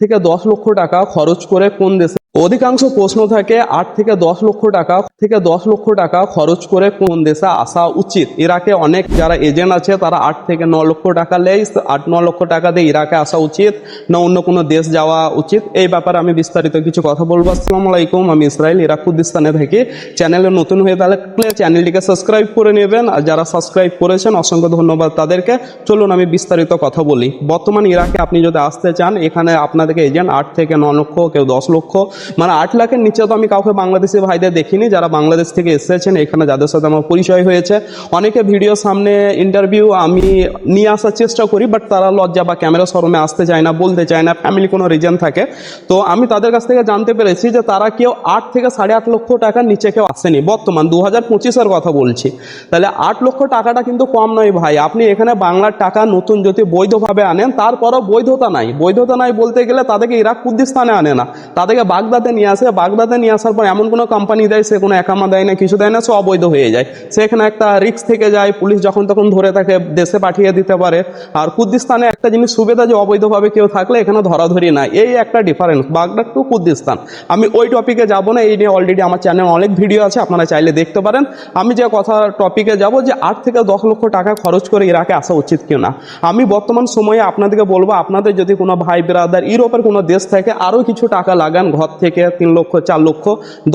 থেকে দশ লক্ষ টাকা খরচ করে কোন দেশে অধিকাংশ প্রশ্ন থাকে আট থেকে দশ লক্ষ টাকা থেকে দশ লক্ষ টাকা খরচ করে কোন দেশে আসা উচিত? ইরাকে অনেক যারা এজেন্ট আছে, তারা আট থেকে ন লক্ষ টাকা নেয় আট ন লক্ষ টাকা দিয়ে ইরাকে আসা উচিত না অন্য কোনো দেশ যাওয়া উচিত? এই ব্যাপারে আমি বিস্তারিত কিছু কথা বলব। আসসালামু আলাইকুম, আমি ইসরায়েল ইরাক, কুর্দিস্তানে থাকি। চ্যানেলে নতুন হয়ে তাহলে চ্যানেলটিকে সাবস্ক্রাইব করে নেবেন। আর যারা সাবস্ক্রাইব করেছেন, অসংখ্য ধন্যবাদ তাদেরকে। চলুন আমি বিস্তারিত কথা বলি। বর্তমান ইরাকে আপনি যদি আসতে চান, এখানে আপনাদেরকে এজেন্ট আট থেকে ন লক্ষ, কেউ দশ লক্ষ মানে আট লাখের নিচে তো আমি কাউকে বাংলাদেশি ভাইদের দেখিনি, যারা বাংলাদেশ থেকে এসেছেন, এখানে যাদের সাথে আমার পরিচয় হয়েছে। অনেকে ভিডিও সামনে ইন্টারভিউ আমি নিয়ে আসার চেষ্টা করি বাট তারা লজ্জা বা ক্যামেরা শরমে আসতে চায় না, বলতে চায় না ফ্যামিলি কোনো রিজন থাকে। তো আমি তাদের কাছ থেকে জানতে পেরেছি যে তারা কেউ আট থেকে সাড়ে আট লক্ষ টাকার নিচে কেউ আসেনি। বর্তমান দু হাজার পঁচিশের কথা বলছি। তাহলে আট লক্ষ টাকাটা কিন্তু কম নয় ভাই। আপনি এখানে বাংলার টাকা নতুন যদি বৈধভাবে আনেন, তারপরও বৈধতা নাই। বৈধতা নাই বলতে গেলে তাদেরকে ইরাক কুর্দিস্তানে আনে না। তাদেরকে বাগদাদে নিয়ে আসে। বাগদাদে নিয়ে আসার পর এমন কোনো কোম্পানি দেয়, সে কোনো একামা দেয় না, কিছু দেয় না, সে অবৈধ হয়ে যায়। সেখানে একটা রিস্ক থেকে যায়, পুলিশ যখন তখন ধরে তাকে দেশে পাঠিয়ে দিতে পারে। আর কুর্দিস্তানে একটা জিনিস সুবিধা যে অবৈধভাবে কেউ থাকলে এখানে ধরাধরি নাই। এই একটা ডিফারেন্স বাগদাদ টু কুর্দিস্তান। আমি ওই টপিকে যাব না, এই নিয়ে অলরেডি আমার চ্যানেলে অনেক ভিডিও আছে, আপনারা চাইলে দেখতে পারেন। আমি যে কথা টপিকে যাব যে আট থেকে দশ লক্ষ টাকা খরচ করে ইরাকে আসা উচিত কিনা। না আমি বর্তমান সময়ে আপনাদেরকে বলব, আপনাদের যদি কোনো ভাই ব্রাদার ইউরোপের কোনো দেশ থেকে, আরও কিছু টাকা লাগান ঘর থেকে তিন লক্ষ, চার লক্ষ,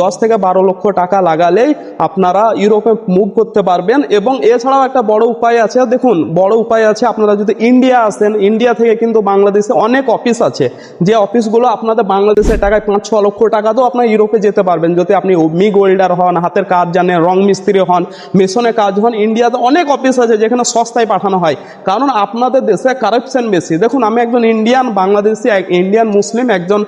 দশ থেকে বারো লক্ষ টাকা লাগালেই আপনারা ইউরোপে মুভ করতে পারবেন। এবং এছাড়াও একটা বড় উপায় আছে, দেখুন, বড় উপায় আছে, আপনারা যদি ইন্ডিয়া আসেন, ইন্ডিয়া থেকে কিন্তু বাংলাদেশে অনেক অফিস আছে। যে অফিসগুলো আপনাদের বাংলাদেশের টাকায় পাঁচ, ছ লক্ষ টাকা টাকাতেও আপনার ইউরোপে যেতে পারবেন। যদি আপনি মিগ ওয়েল্ডার হন, হাতের কাজ জানেন, রং মিস্ত্রি হন, মেশনে কাজ হন, ইন্ডিয়াতে অনেক অফিস আছে যেখানে সস্তায় পাঠানো হয়। কারণ আপনাদের দেশে কারাপশন বেশি। দেখুন, আমি একজন ইন্ডিয়ান বাংলাদেশি ইন্ডিয়ান মুসলিম একজন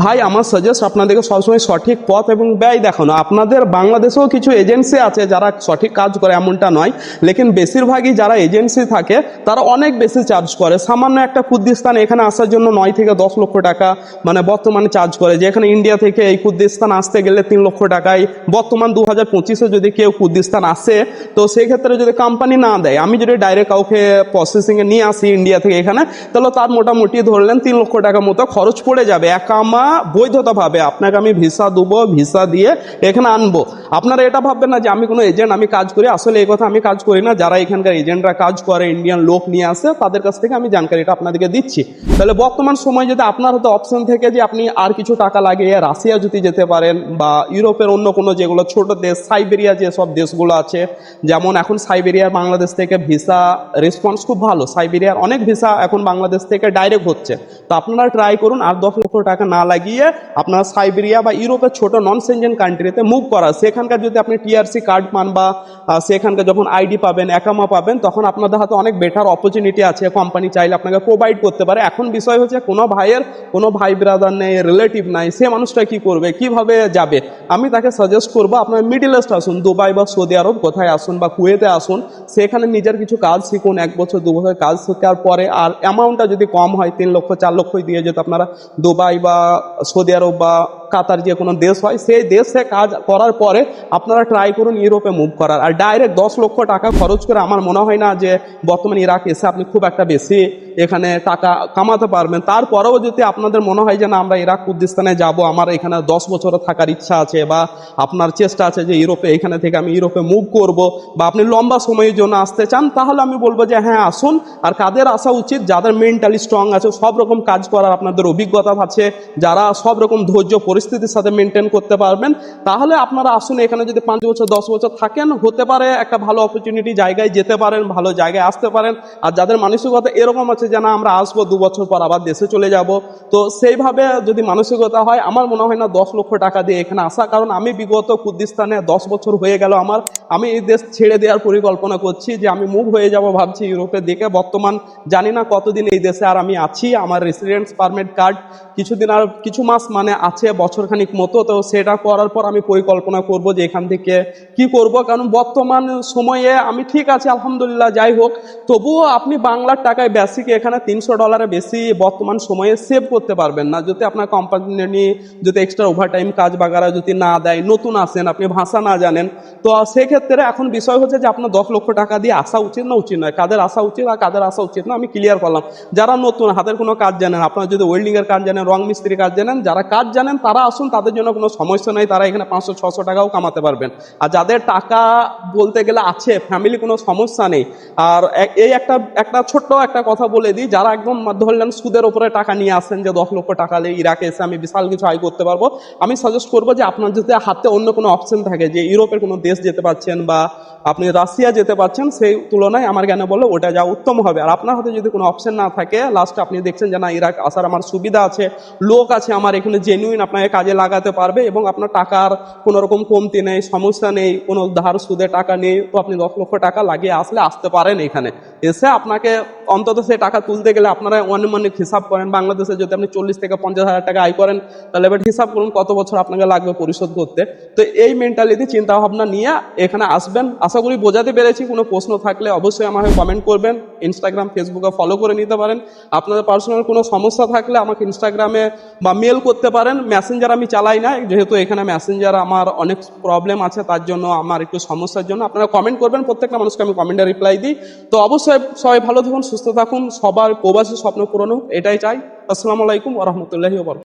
ভাই, আমার সাজেস্ট আপনাদেরকে সবসময় সঠিক পথ এবং ব্যয় দেখানো। আপনাদের বাংলাদেশেও কিছু এজেন্সি আছে যারা সঠিক কাজ করে, এমনটা নয়। লেকিন বেশিরভাগই যারা এজেন্সি থাকে, তারা অনেক বেশি চার্জ করে। সামান্য একটা কুর্দিস্তান এখানে আসার জন্য নয় থেকে দশ লক্ষ টাকা মানে বর্তমানে চার্জ করে। যে এখানে ইন্ডিয়া থেকে এই কুর্দিস্তান আসতে গেলে তিন লক্ষ টাকায়, বর্তমান দু হাজার পঁচিশে যদি কেউ কুর্দিস্তান আসে, তো সেই ক্ষেত্রে যদি কোম্পানি না দেয়, আমি যদি ডাইরেক্ট কাউকে প্রসেসিংয়ে নিয়ে আসি ইন্ডিয়া থেকে এখানে, তাহলে তার মোটামুটি ধরলেন তিন লক্ষ টাকা মতো খরচ পড়ে যাবে। একামা বৈধতাভাবে। আপনাকে আমি ভিসা দেবো ভিসা দিয়ে এখানে আনব। আপনারা এটা ভাববেন না যে আমি কোনো এজেন্ট আমি কাজ করি। আসলে এই কথা আমি কাজ করি না। যারা এখানকার এজেন্টরা কাজ করে ইন্ডিয়ান লোক নিয়ে আসে, তাদের কাছ থেকে আমি জানকারিটা আপনাদেরকে দিচ্ছি। তাহলে বর্তমান সময় যদি আপনার হয়তো অপশন থেকে যে আপনি আর কিছু টাকা লাগিয়ে রাশিয়া যদি যেতে পারেন বা ইউরোপের অন্য কোনো যেগুলো ছোট দেশ, সাইবেরিয়া যে সব দেশগুলো আছে, যেমন এখন সাইবেরিয়ার বাংলাদেশ থেকে ভিসা রেসপন্স খুব ভালো। সাইবেরিয়ার অনেক ভিসা এখন বাংলাদেশ থেকে ডাইরেক্ট হচ্ছে। তো আপনারা ট্রাই করুন, আর দশ লক্ষ টাকা না লাগিয়ে আপনারা সাইবেরিয়া বা ইউরোপের ছোট নন সেঞ্জেন কান্ট্রিতে মুভ করা, সেখানকার যদি আপনি টিআরসি কার্ড পান বা সেখানকার যখন আইডি পাবেন, একামা পাবেন, তখন আপনাদের হাতে অনেক বেটার অপরচুনিটি আছে। কোম্পানি চাইলে আপনাকে প্রোভাইড করতে পারে। এখন বিষয় হচ্ছে কোনো ভাইয়ের, কোনো ভাই ব্রাদার নেই রিলেটিভ নাই, সে মানুষটা কি করবে, কীভাবে যাবে? আমি তাকে সাজেস্ট করব, আপনার মিডিল ইস্ট আসুন দুবাই বা সৌদি আরব কোথায় আসুন বা কুয়েতে আসুন, সেখানে নিজের কিছু কাজ শিখুন, এক বছর, দু বছর কাজ শেখার পরে, আর অ্যামাউন্টটা যদি কম হয়, তিন লক্ষ, চার লক্ষই দিয়ে যদি আপনারা দুবাই বা সৌদি আরব বা Allah কাতার যে কোনো দেশ হয়, সেই দেশে কাজ করার পরে আপনারা ট্রাই করুন ইউরোপে মুভ করার। আর ডাইরেক্ট দশ লক্ষ টাকা খরচ করে আমার মনে হয় না যে বর্তমানে ইরাক এসে আপনি খুব একটা বেশি এখানে টাকা কামাতে পারবেন। তারপরেও যদি আপনাদের মনে হয় যে না, আমরা ইরাক কুর্দিস্তানে যাব, আমার এখানে দশ বছর থাকার ইচ্ছা আছে বা আপনার চেষ্টা আছে যে ইউরোপে, এখানে থেকে আমি ইউরোপে মুভ করব বা আপনি লম্বা সময়ের জন্য আসতে চান, তাহলে আমি বলব যে হ্যাঁ আসুন। আর কাদের আসা উচিত? যাদের মেন্টালি স্ট্রং আছে সব রকম কাজ করার আপনাদের অভিজ্ঞতা আছে, যারা সব রকম ধৈর্য পরিস্থিতির সাথে মেনটেন করতে পারবেন, তাহলে আপনারা আসুন এখানে যদি পাঁচ বছর, দশ বছর থাকেন, হতে পারে একটা ভালো অপরচুনিটি জায়গায় যেতে পারেন, ভালো জায়গায় আসতে পারেন। আর যাদের মানসিকতা এরকম আছে যে, না, আমরা আসব দু বছর পর আবার দেশে চলে যাব। তো সেইভাবে যদি মানসিকতা হয়, আমার মনে হয় না দশ লক্ষ টাকা দিয়ে এখানে আসা। কারণ আমি বিগত কুর্দিস্তানে দশ বছর হয়ে গেল আমার। আমি এই দেশ ছেড়ে দেওয়ার পরিকল্পনা করছি যে আমি মুভ হয়ে যাব ভাবছি ইউরোপের দিকে বর্তমান জানি না কতদিন এই দেশে আর আমি আছি। আমার রেসিডেন্স পারমিট কার্ড কিছুদিন আর কিছু মাস মানে আছে, বছরখানিক মতো। তো সেটা করার পর আমি পরিকল্পনা করব যে এখান থেকে কি করব। কারণ বর্তমান সময়ে আমি ঠিক আছে, আলহামদুলিল্লাহ, যাই হোক। তবুও আপনি বাংলার টাকায় বেসিক এখানে তিনশো ডলারে বেশি বর্তমান সময়ে সেভ করতে পারবেন না। যদি আপনার কোম্পানি যদি এক্সট্রা ওভারটাইম কাজ বাগারা যদি না দেয়, নতুন আসেন, আপনি ভাষা না জানেন, তো সেক্ষেত্রে ক্ষেত্রে এখন বিষয় হচ্ছে যে আপনার দশ লক্ষ টাকা দিয়ে আসা উচিত না, উচিত নয়। কাদের আসা উচিত আর কাদের আসা উচিত না, আমি ক্লিয়ার করলাম। যারা নতুন, হাতের কোনো কাজ জানেন, আপনারা যদি ওয়েল্ডিংয়ের কাজ জানেন, রং মিস্ত্রির কাজ জানেন, যারা কাজ জানেন, তারা আসুন, তাদের জন্য কোনো সমস্যা নেই, তারা এখানে পাঁচশো, ছশো টাকাও কামাতে পারবেন। আর যাদের টাকা বলতে গেলে আছে ফ্যামিলি কোনো সমস্যা নেই। আর এই একটা একটা ছোট্ট একটা কথা বলে দিই, যারা একদম ধরলেন সুদের উপরে টাকা নিয়ে আসেন যে দশ লক্ষ টাকা নিয়ে ইরাকে এসে আমি বিশাল কিছু আয় করতে পারব, আমি সাজেস্ট করব যে আপনার যদি হাতে অন্য কোনো অপশন থাকে, যে ইউরোপের কোনো দেশ যেতে পারছেন বা আপনি রাশিয়া যেতে পারছেন, সেই তুলনায় আমার জ্ঞানে বলে ওটা যা উত্তম হবে। আর আপনার হাতে যদি কোনো অপশন না থাকে লাস্টে আপনি দেখছেন যে না, ইরাক, আসার আমার সুবিধা আছে, লোক আছে আমার, এখানে জেনুইন আপনাকে কাজে লাগাতে পারবে এবং আপনার টাকার কোনোরকম কমতি নেই, সমস্যা নেই, কোনো ধার সুদে টাকা নেই, তো আপনি দশ লক্ষ টাকা লাগিয়ে আসলে আসতে পারেন এখানে। এসে আপনাকে অন্তত সেই টাকা তুলতে গেলে আপনারা অনুমানিক হিসাব করেন। বাংলাদেশে যদি আপনি চল্লিশ থেকে পঞ্চাশ হাজার টাকা আয় করেন, তাহলে এবার হিসাব করুন কত বছর আপনাকে লাগবে পরিশোধ করতে। তো এই মেন্টালিটি চিন্তাভাবনা নিয়ে এখানে আসবেন। আশা করি বোঝাতে পেরেছি, কোনো প্রশ্ন থাকলে অবশ্যই আমাকে কমেন্ট করবেন। ইনস্টাগ্রাম ফেসবুকে ফলো করে নিতে পারেন। আপনাদের পার্সোনাল কোনো সমস্যা থাকলে আমাকে ইনস্টাগ্রামে বা মেল করতে পারেন। মেসেঞ্জার আমি চালাই না, যেহেতু এখানে মেসেঞ্জার আমার অনেক প্রবলেম আছে, তার জন্য আমার একটু সমস্যার জন্য। আপনারা কমেন্ট করবেন, প্রত্যেকটা মানুষকে আমি কমেন্টে রিপ্লাই দিই। তো অবশ্যই সবাই ভালো থাকুন, সুস্থ থাকুন, সবার প্রবাসী স্বপ্ন পূরণ হোক, এটাই চাই। আসসালামু আলাইকুম ওরহমতুল্লাহি ওবর